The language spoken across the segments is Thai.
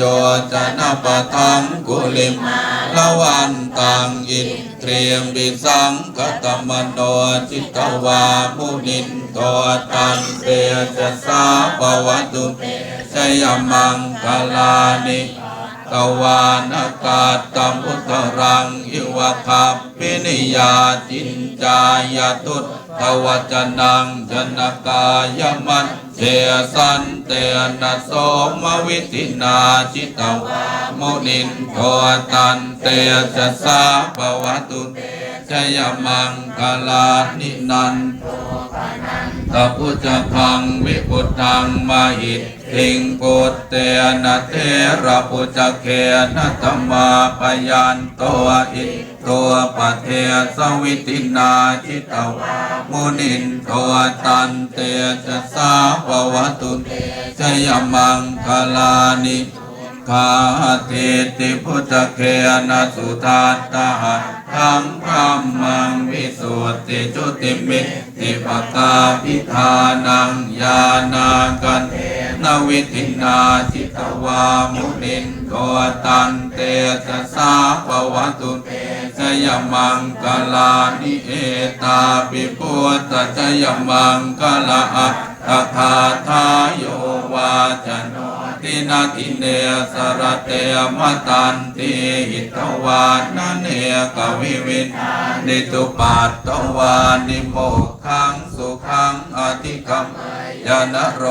โยจนะปะทังกุลิมาละวันตังอินเตรียมบิสังกตมโนจิตวามุนินโตตันเตจะสาปวัตุชยมังคลานิตวานากาตตมุตรังอิวะคับปินิยาจินจายตุต ทวจนังจนกายมันเทสันเตนะโสมวิตินาจิตวามุนินโทตันเตจะสาปวัตุ ชยมังคลานินันตพุจะพังวิพุตังมาหิตทิงปุตเตนะเทระปุจเคนธรรมาปยันตัวอิตัวปะเทสวิตินาจิตวามุนินตัวตันเตจะสาปวัตุชยมังคลานิ คาทิติพุทธเคนะสุทัตตาธังพรัมมังวิสุทธิจุติมิติปตาพิธานังญาณากันเทนวิทินาจิตวามุนินโกตันเตสะสาปวัตุเตชยมังกลานิเอตาปิปุตตะชยมังกลาอัตถาทายโยวาจโน ตินาทิเนสรเตมตันติหิตวานเนกวิวินนิตุปัตตวานิโมขังสุขังอธิคัมยานโร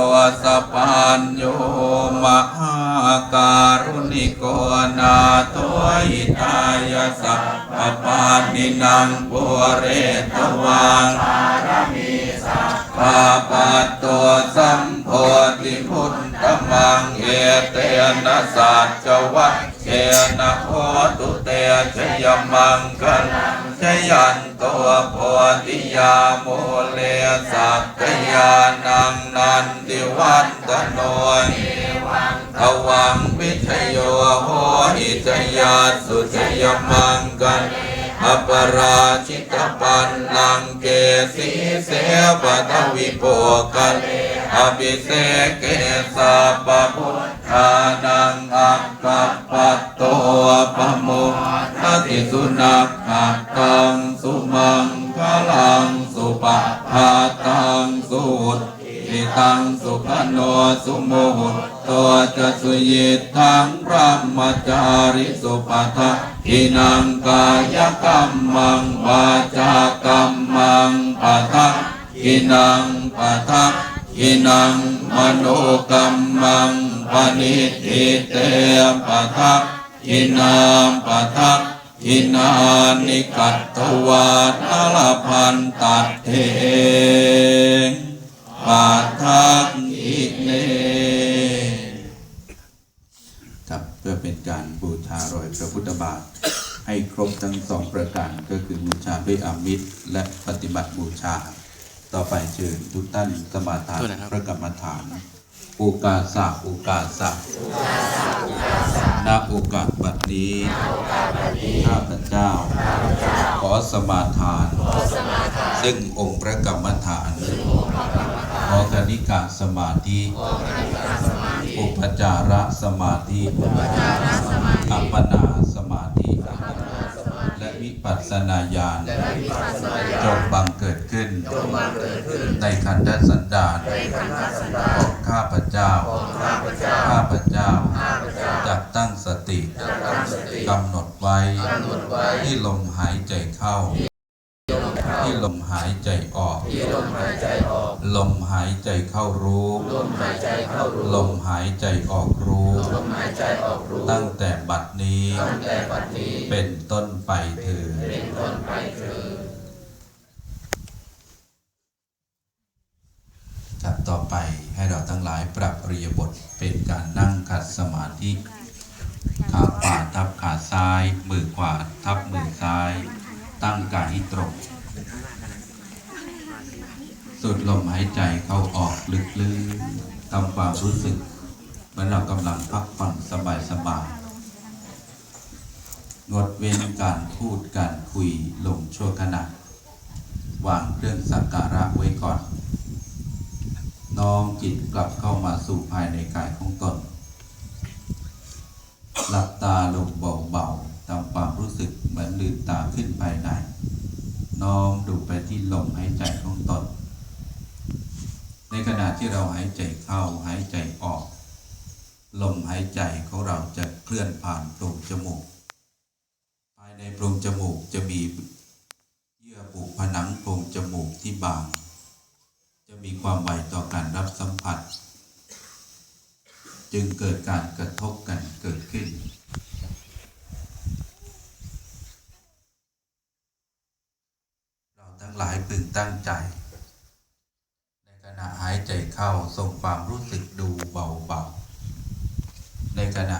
สปานโยมหาการุณิโกนาตัวหิตายสัพพปานินังปุเรตวังปาปัตตัวสัมโพธิพุทธ มังเอเตนะสัจวัคเชนะโหตุเตชยมังคัลชยันตัวโพธิยาโมเลสักยานังนันติวันตโนทวังวิทยโยโหหิตยาสุชยมังคัล อปราชิตปันลังเกสีเสปทวิโปกัลอภิเสกเกสาปพุทธานังอักขปัตโตปะโมทัติสุนักขัดตังสุมังคลังสุปะหาตังสุตทิตังสุขโนสุโมหตัวจะสุยิทังพระมจาริสุปะทะ อินังกายกรรมังวาจากรรมังปะทะอินังปะทะอินังมโนกรรมังปณิทิเตปะทะอินามปะทะอินานิกัตตวาทลพันตัดเทงปาทักอิเนครับเพื่อเป็นการบูชารอยพระพุทธบาท ให้ครบทั้งสองประการก็คือบูชาด้วยอามิตรและปฏิบัติบูชา ต่อไปเชิญทุกท่านสมาทานพระกรรมฐานโอกาสะโอกาสะณโอกาสบัดนี้ข้าพเจ้า ขอสมาทาน ซึ่งองค์พระกรรมฐาน ขอคณิกาสมาธิอุปจาระสมาธิอัปปนาสมาธิ และวิปัสส นาญาณจงบังเกิดขึ้น ในขันธสันดานของข้าพเจ้า ข้าพเจ้าจักตั้งสติกำหนดไว้ที่ลมหายใจเข้า ที่ลมหายใจออก ลมหายใจเข้ารู้ลมหายใจออกรู้ ตั้งแต่บัดนี้เป็นต้นไปเถิดครับต่อไปให้เราทั้งหลายปรับอริยบทเป็นการนั่งขัดสมาธิขาขวาทับขาซ้าย มือขวาทับมือซ้าย ตั้งกายให้ตรง สูดลมหายใจเข้าออกลึกๆทำความรู้สึกเหมือนเรากำลังพักผ่อนสบายๆงดเว้นการพูดการคุยลงชั่วขณะวางเครื่องสักการะไว้ก่อน น้อมจิตกลับเข้ามาสู่ภายในกายของตน หลับตาลงเบาๆทำความรู้สึกเหมือนลืมตาขึ้นภายใน น้อมดูไปที่ลมหายใจของตน ในขณะ ที่เราหายใจเข้าหายใจออก ลมหายใจของเราจะเคลื่อนผ่านโพรงจมูก ภายในโพรงจมูกจะมีเยื่อบุผนังโพรงจมูกที่บาง จะมีความไวต่อการรับสัมผัส จึงเกิดการกระทบกันเกิดขึ้นเราทั้งหลายพึงตั้งใจายใจเข้าส่งความรู้สึกดูเบาๆ ในขณะ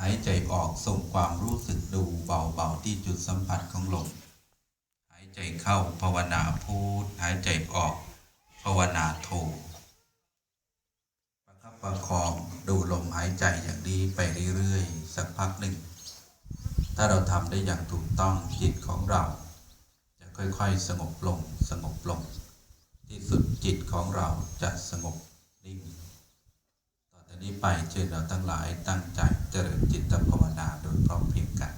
หายใจออกส่งความรู้สึกดูเบาๆ ที่จุดสัมผัสของลม หายใจเข้าภาวนาพูดหายใจออก ภาวนาโทประคับประคองดูลมหายใจอย่างนี้ไปเรื่อยๆ สักพักหนึ่ง ถ้าเราทำได้อย่างถูกต้องจิตของเรา จะค่อยๆ สงบลงสงบลง ที่สุดจิตของเราจะสงบนิ่งต่อจากนี้ไปเชิญเราทั้งหลายตั้งใจเจริญจิตภาวนาโดยพร้อมเพรียงกัน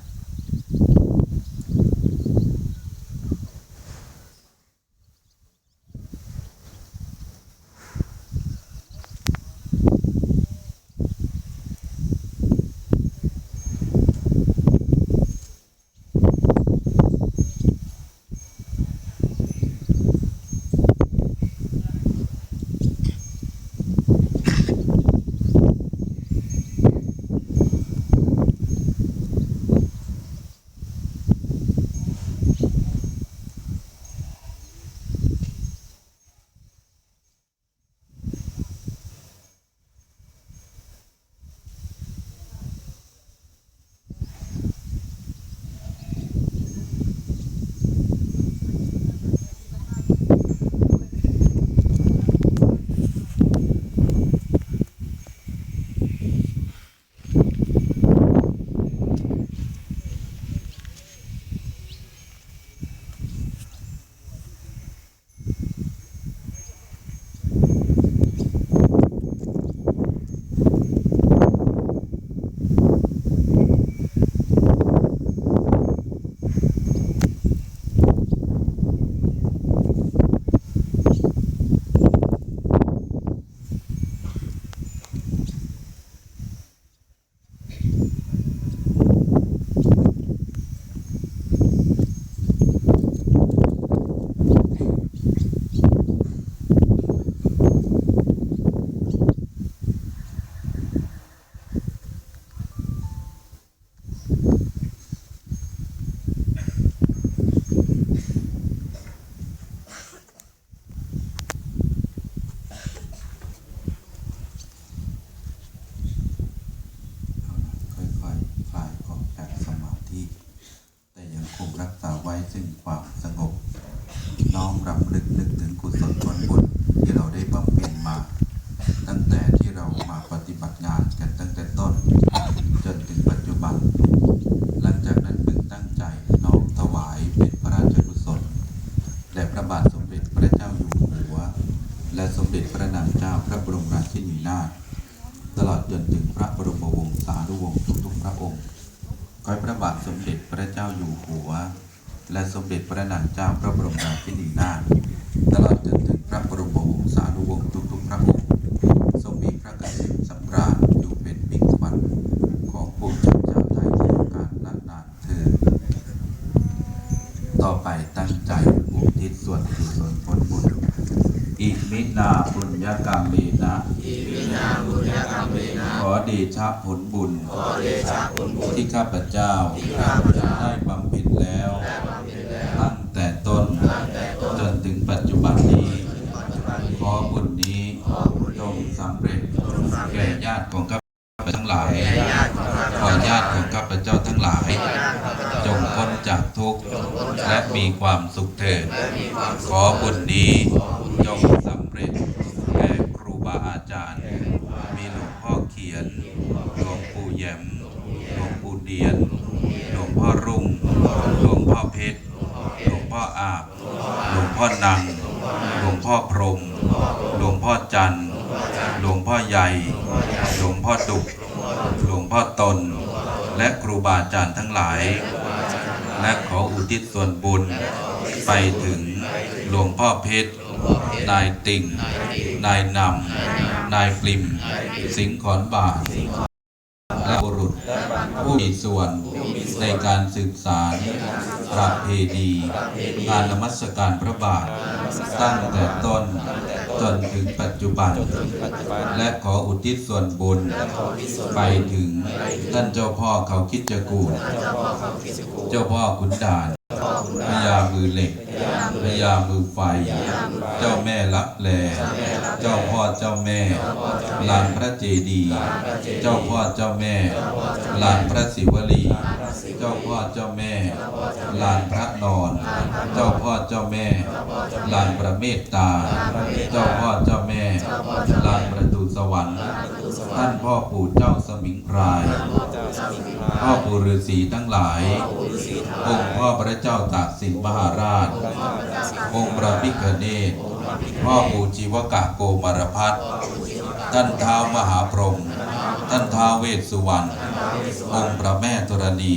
ตั้งแต่ที่เรามาปฏิบัติงานกันตั้งแต่ต้น จนถึงปัจจุบัน หลังจากนั้นพึงตั้งใจน้อมถวายเป็นพระราชกุศลแด่พระบาทสมเด็จพระเจ้าอยู่หัว และสมเด็จพระนางเจ้าพระบรมราชินีนาถตลอดจนถึงพระบรมวงศานุวงศ์ทุกๆพระองค์ขอให้พระบาทสมเด็จพระเจ้าอยู่หัว และสมเด็จพระนางเจ้าพระบรมราชินีนาถตลอดจนถึงพระบรมวงศานุวงศ์ทุกๆพระองค์ ทรงมีพระเกษมสำราญอยู่เป็นมิ่งขวัญของปวงชนชาวไทยตลอดกาลนานนานเธอญต่อไปตั้งใจอุทิศส่วนกุศลผลบุญ อิมินาปุญญกรรมเมนะ อิมินาบุญญกรรมเมนะ ขอเด ชะผลบุญขอเดชะผลบุญที่ข้าพเจ้าที่ข้าพเจ้า ได้บำเพ็ญแล้วได้บำเพ็ญแล้วตั้งแต่ต้นตั้งแต่ต้น จนถึงปัจจุบันนี้ปัจจุบันนี้ขอบุญนี้ขอบุญจงสำเร็จจงสำเร็แก่จญาติของข้าพเจ้าทั้งหลายแก่ญาติของข้าพขอเจ้าญาติของข้าพเจ้าทั้งหลายญาติข้าพเจ้าจงพ้นจากทุกข์จงพ้นจากและมีความสุขเถิดและมีความขสุอขบุญนี้ ขอบุญ จงสำเร็จแก่ครูบาอาจารย์ มีหลวงพ่อเขียน หลวงปู่แหยม หลวงปู่เดียน หลวงพ่อรุ่ง หลวงพ่อเพชร หลวงพ่ออาบ หลวงพ่อนัง หลวงพ่อพรหมหลวงพ่อจันทร์ หลวงพ่อใหญ่ หลวงพ่อดุก หลวงพ่อ พ่อตน และครูบาอา จารย์ทั้งหลาย และขออุทิศส่วนบุญไปถึงหลวงพ่อเพชร นายติ่ง นายนำ นายปลิม สิงห์ขอนบาทและบุรุษผู้มีส่วนในการสืบสารประเพณีงานนมัสการพระบาทตั้งแต่ต้น จนถึงปัจจุบัน และขออุทิศส่วนบุญไปถึงท่านเจ้าพ่อเขาคิดจกูฏเจ้าพ่อขุนด่านพญามือเหล็กพญามือไฟ เจ้าแม่ลับแล เจ้าพ่อเจ้าแม่ลานพระเจดีย์เจ้าพ่อเจ้าแม่ลานพระศิวลีเจ้าพ่อเจ้าแม่ลานพระนอน เจ้าพ่อเจ้าแม่ลานประเมตตา เจ้าพ่อเจ้าแม่ลานประตูสวรรค์ ท่านพ่อปู่เจ้าสมิงพราย พ่อปู่ฤาษีทั้งหลาย องค์พ่อพระเจ้าตากสินมหาราช องค์พระพิฆเนศพ่อปู่จีวกะโกมารพัฒน์ ท่านท้าวมหาพรหมท่านท้าวเวสสุวรรณองค์พระแม่ธรณี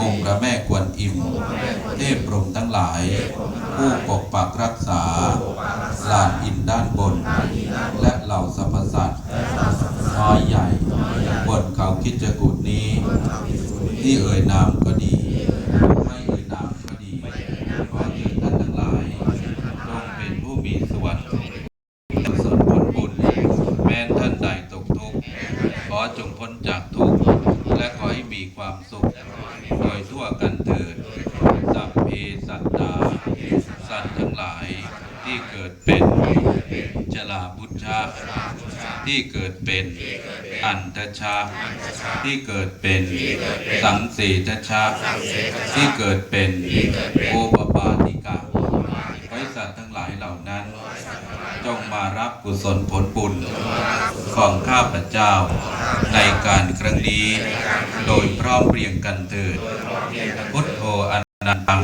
องค์พระแม่กวนอิมเทพพรหมทั้งหลาย ผู้ปกปักรักษาลานอินด้านบน และเหล่าสรรพสัตว์น้อยใหญ่ บนเขาคิดจกุฏนี้ ที่เอ่ยนามก็ดี ไม่เอ่ยนามก็ดี ขอเชิญท่านทั้งหลายจงเป็นผู้มีส่วนส่วนผลบุญ แม้ท่านใดตกทุกข์ขอจงพ้นจากทุกข์ และขอให้มี ความสุข โดยทั่วกันเถิด สัพเพสัตตา สัตว์ทั้งหลายที่เกิดเป็นจลาบุชาที่เกิดเป็นอันตชา ที่เกิดเป็นสังเสทชา ที่เกิดเป็นโอปปาติกาไว้สัตว์ทั้งหลายเหล่านั้น จงมารับกุศลผลบุญ ของข้าพเจ้า ในการครั้งนี้ โดยพร้อมเพรียงกันเถิด พุทโธอนันตัง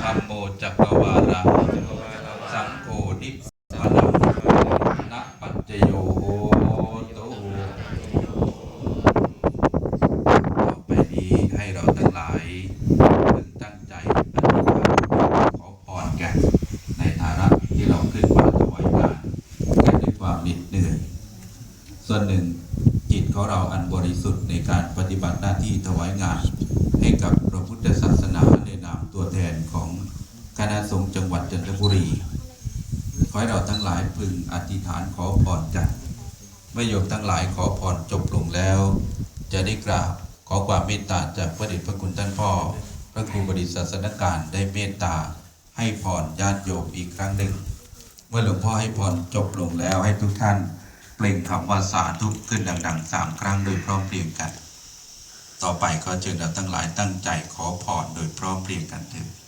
ธรรมโมจักรวาระสังโฆนิพพานังนะปัจจโยโหตุต่อไปนี้ให้เราทั้งหลายพึงตั้งใจอธิษฐานขอพรแก่ในฐานะที่เราขึ้นมาถวายงานกันด้วยความเหน็ดเหนื่อย ส่วนหนึ่งจิตของเราอันบริสุทธิ์ในการปฏิ บัติหน้าที่ถวายงานให้กับพระพุทธศาสนาในนามตัวแทนของคณะสงฆ์จังหวัดจันทบุรี ขอให้เราทั้งหลายพึงอธิษฐานขอพรกันเมื่อโยมทั้งหลายขอพรจบลงแล้ว จะได้กราบขอความเมตตาจากพระเดชพระคุณท่านพ่อ พระครูบดิศาสนการได้เมตตาให้พรญาติโยมอีกครั้งหนึ่ง เมื่อหลวงพ่อให้พรจบลงแล้วให้ทุกท่านเปล่งคำว่าสาธุขึ้นดังๆสามครั้งโดยพร้อมเพรียงกัน ต่อไปก็เชิญเราทั้งหลายตั้งใจขอพรโดยพร้อมเพรียงกันเถิด